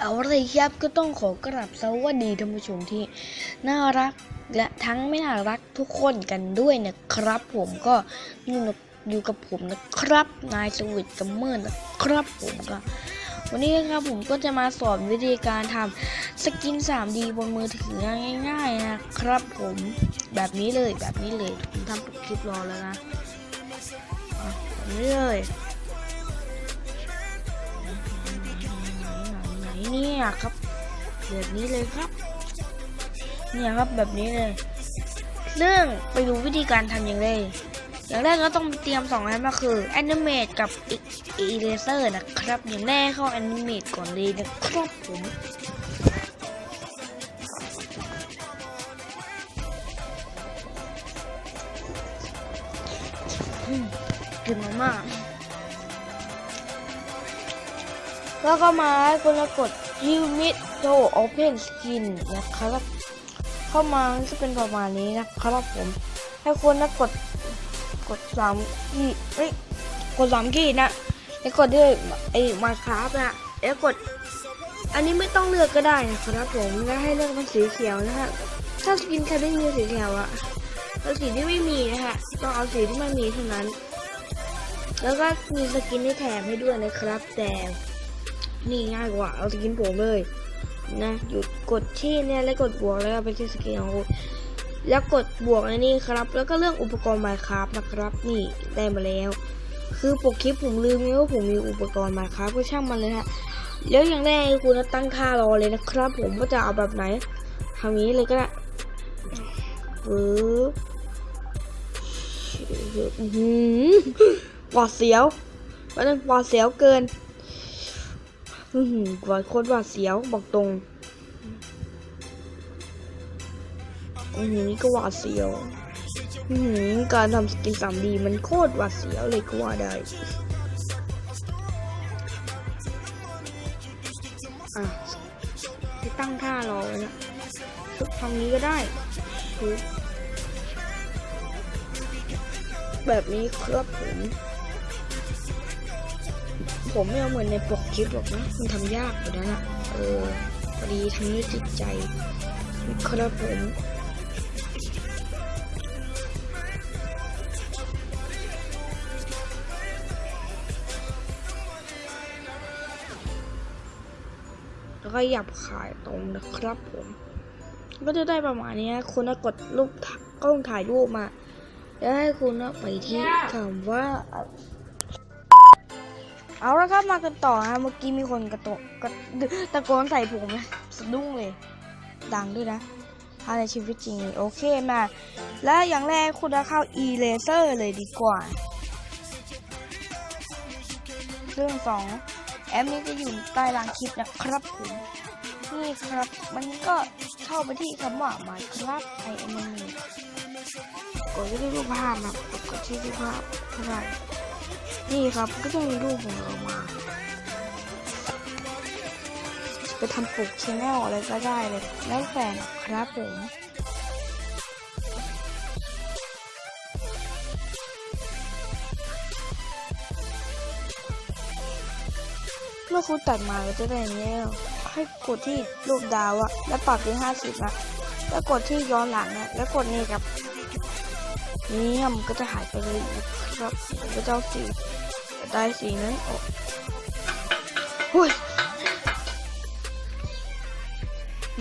เอาเลยครับก็ต้องขอกราบสวัสดีท่านผู้ชมที่น่ารักและทั้งไม่น่ารักทุกคนกันด้วยนะครับ ผมก็อยู่กับอยู่กับผมนะครับนายสวิตกัมเมอร์นะครับผมก็ วันนี้นะครับผมก็จะมาสอนวิธีการทำสกิน 3D บนมือถือง่ายๆนะครับ ผมแบบนี้เลยแบบนี้เลยผมทำคลิปรอแล้วนะะแบบนี้เลย เนี่ยครับ แบบนี้เลยครับ เนี่ยครับแบบนี้เลยซึ่งไปดูวิธีการทำอย่างไรอย่างแรกก็ต้องเตรียมสองอันมาคือ Animate กับ Eraser นะครับ อย่างแรกเข้า Animate ก่อนเลยนะครับผมอืมกินมาม่าแล้วก็มาให้คุณกด Unit to Open Skin นนะครับ เข้ามาจะเป็นประมาณนี้นะครับผม ให้คุณนะกดกดสามขีดเอ้ยกดสามขีดนะแล้วกดด้วยไอ้มาคราฟนะแล้วกด อันนี้ไม่ต้องเลือกก็ได้นะครับผมแล้วให้เลือกเป็นสีเขียวนะฮะถ้าสกินใครไม่มีสีเขียวอะเอาสีที่ไม่มีนะฮะต้องเอาสีที่ไม่มีเท่านั้น แล้วก็มีสกินที่แถมให้ด้วยนะครับแต่ นี่ง่ายกว่า เอาสกินผมเลย นะหยุดกดที่เนี่ยแล้วกดบวกแล้วไปที่สกินของคุณแล้วกดบวกอันนี้ครับ แล้วก็เรื่องอุปกรณ์ไมคราฟนะครับ นี่ได้มาแล้ว คือปกคลิปผมลืมไงว่าผมมีอุปกรณ์ไมคราฟก็ช่างมันเลยฮะแล้วอย่างแรกคุณตั้งค่ารอเลยนะครับ ผมว่าจะเอาแบบไหนทำนี้เลยก็ได้ปึ๊บอื้อหือหวาดเสียววันนั้นหวาดเสียวเกิน อือหือกว่าโคตรหวาดเสียวบอกตรงอือหือนี่ก็หวาดเสียวอือหือการทำสกิน 3D มันโคตรหวาดเสียวเลยก็ว่าได้อะให้ตั้งท่ารอไว้นะทำนี้ก็ได้ปึ๊บแบบนี้ครับผม ผมไม่เอาเหมือนในปกคลิปหรอกนะ มันทำยากอยู่นะนะเออพอดีทำด้วยจิตใจครับผมแล้วก็หยับขายตรงนะครับผม ก็จะได้ประมาณนี้นะคุณนะกดรูปถ่ายกล้องถ่ายรูปมา แล้วให้คุณนะไปที่คำว่า เอาละครับมากันต่อฮะเมื่อกี้มีคนกระโตกกระตะโกนใส่ผมนะสะดุ้งเลย ดังด้วยนะถ้าในชีวิตจริงโอเคมา และอย่างแรกคุณจะเข้า e-laser เลยดีกว่าเรื่องสองแอปนี้จะอยู่ใต้ล่างคลิปนะครับผมนี่ครับ มันก็เข้าไปที่คำว่ามาครับไอเอ็มนี่กดที่รูปภาพนะกดที่รูปภาพเท่าไหร่ นี่ครับก็จะมีรูปของเรามา ไปทำปลูกชแนลอะไรก็ได้เลย แล้วแต่นะครับผมเมื่อคุณตัดมาก็จะได้อย่างนี้แล้วให้กดที่รูปดาวอะแล้วปรับเป็นห้าสิบนะแล้วกดที่ย้อนหลังนะแล้วกดนี่ครับ นี่มันก็จะหายไปเลยนะครับก็จะเอาสีได้สีนั้นออกหุ้ย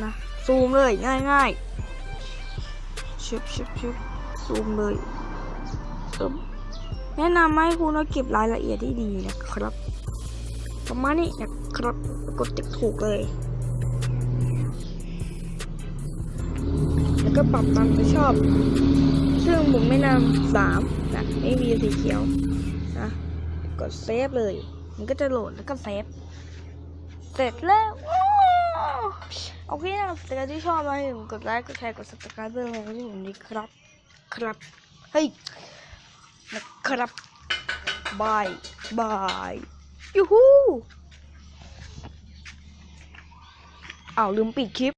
นะซูมเลยง่ายง่ายชิบชิบชิบซูมเลยตึ๊บแนะนำให้คุณเก็บรายละเอียดที่ดีนะครับประมาณนี้นะครับกดติ๊กถูกเลย แล้วก็ปรับตามที่ชอบ ซึ่งผมไม่นำสามนะไม่มีสีเขียวนะกดเซฟเลย มันก็จะโหลดแล้วก็เซฟ เสร็จแล้วโอเคนะสำหรับที่ชอบมาให้ผมกดไลค์กดแชร์กด subscribe เพื่อให้ที่ผมดีครับ ครับเฮ้ยนะครับบายบายยูฮูอ้าวลืมปิดคลิป